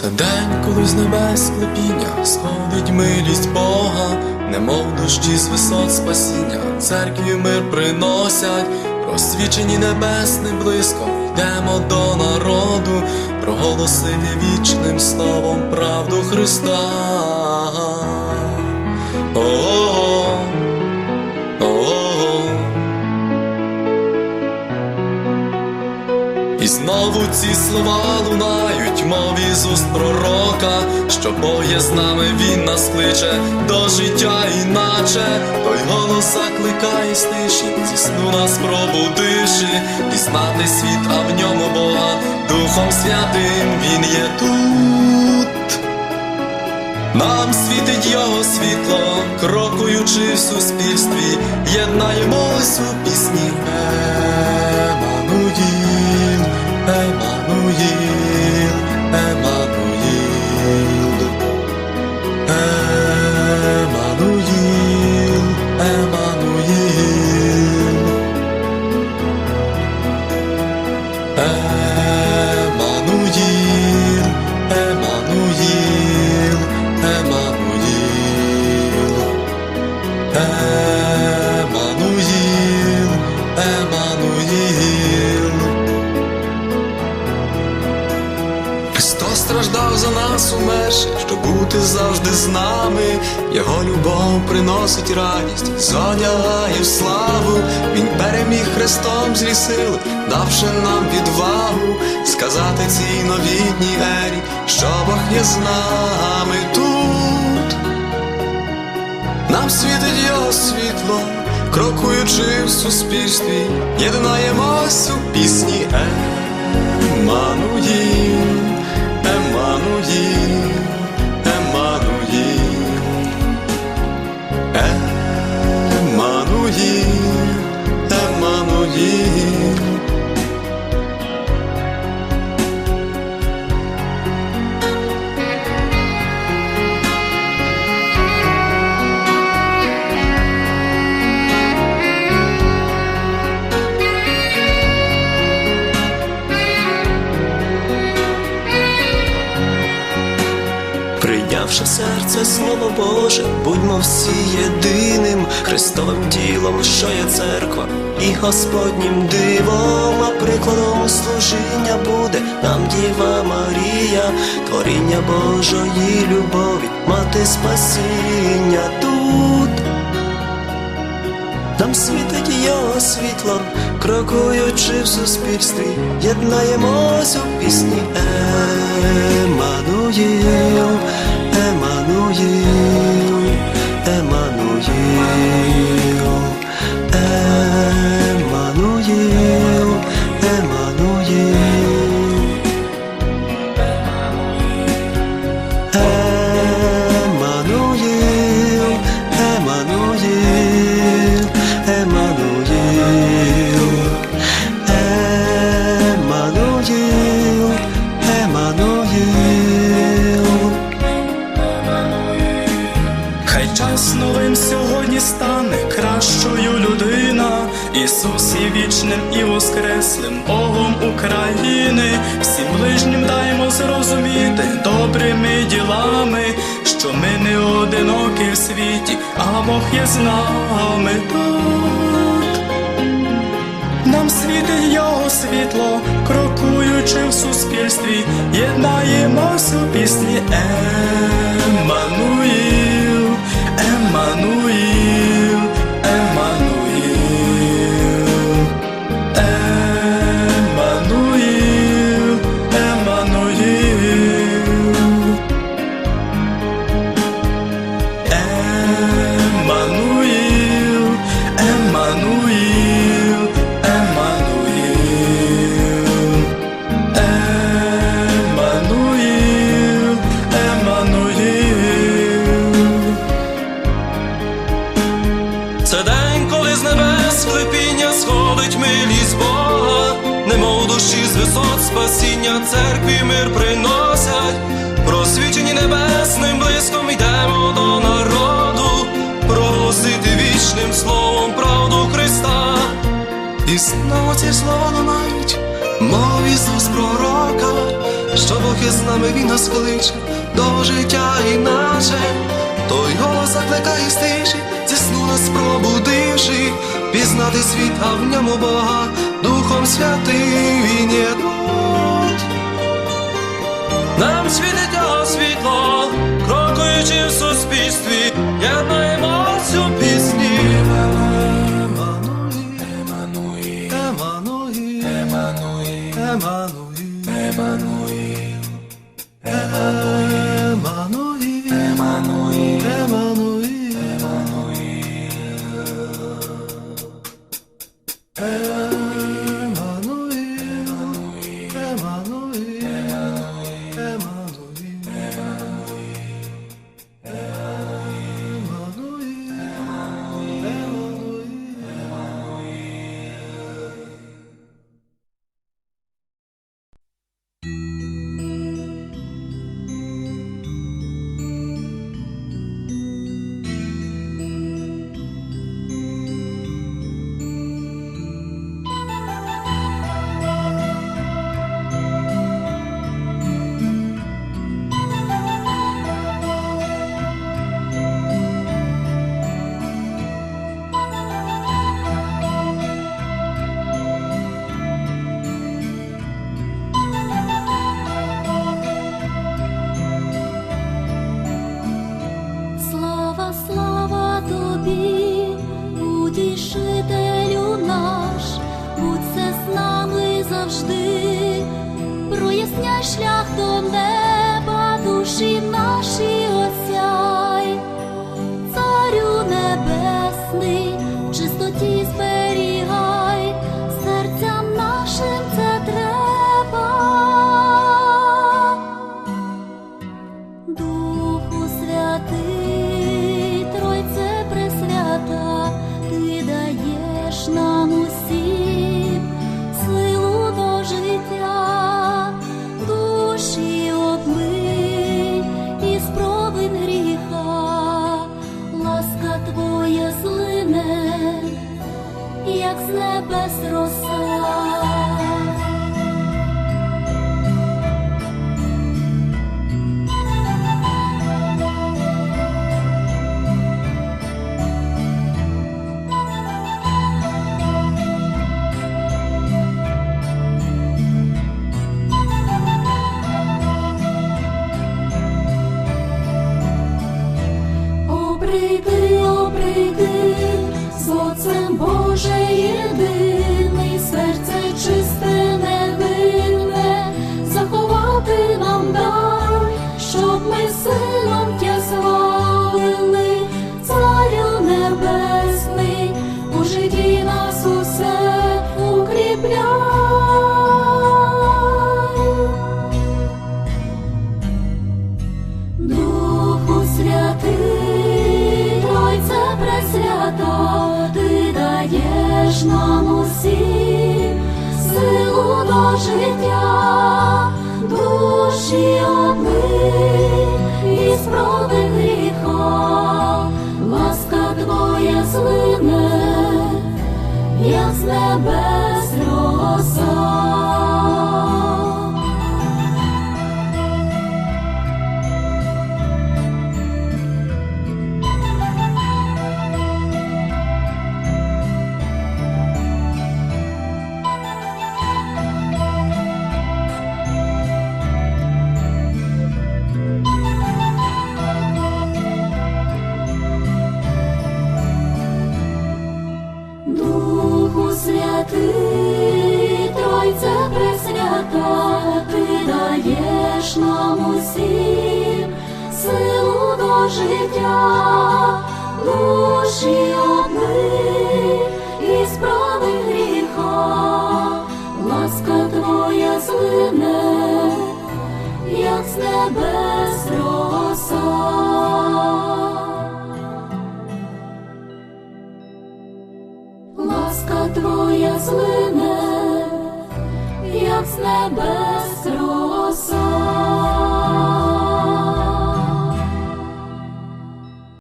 Це день, коли з небес склепіння сходить милість Бога, немов дощі з висот спасіння, церкві мир приносять, просвічені небесним блиском, йдемо до народу, проголосити вічним словом правду Христа. О-о-о, о-о-о. І знову ці слова лунають, мов із уст пророка, що Бог є з нами, Він нас кличе до життя, іначе. Той голос закликає з тиші, зі сну нас пробудивши, пізнати світ, а в ньому Бога Духом Святим. Він є тут. Нам світить його світло, крокуючи в суспільстві, єднаємось у пісні нас щоб бути завжди з нами. Його любов приносить радість, зодягає в славу. Він переміг Христом злі сили, давши нам відвагу сказати цій новітній ері, що Бог є з нами тут. Нам світить його світло, крокуючи в суспільстві, єднаємось у пісні Еммануїл, стану їм. Серце Слово Боже, будьмо всі єдиним Христовим тілом, що є церква, і Господнім дивом, а прикладом служіння буде нам Діва Марія, творіння Божої любові, мати спасіння тут. Нам світить його світло, крокуючи в суспільстві, єднаємось у пісні Еммануїл, сьогодні стане кращою людина. Ісус є вічним і воскреслим Богом України. Всім ближнім даймо зрозуміти добрими ділами, що ми не одинокі в світі, а Бог є з нами тут. Нам світить його світло, крокуючи в суспільстві, єднаємось у пісні Еммануїл, Еммануїл, проголосити вічним словом правду Христа. І знову ці слова лунають, Мов Ісус пророка, що Бог із нами Він нас кличе до життя іначе, той голос закликає стиші, зі сну нас пробудивши, пізнати світ, а в ньому Бога, Духом Святим Він є тут. Нам світить його світло, крокуючи в суспільстві, єднаємось Емануїл, Емануїл, Емануїл. dnia szlach do mnie. Як з небес роса. Даєш нам усім силу до життя, душі одни і спроти гріха, ласка твоя злине, як з небес роса. Життя, душі обмий і справи гріха, ласка твоя злине, як з небес роса. Ласка твоя злине, як з небес роса.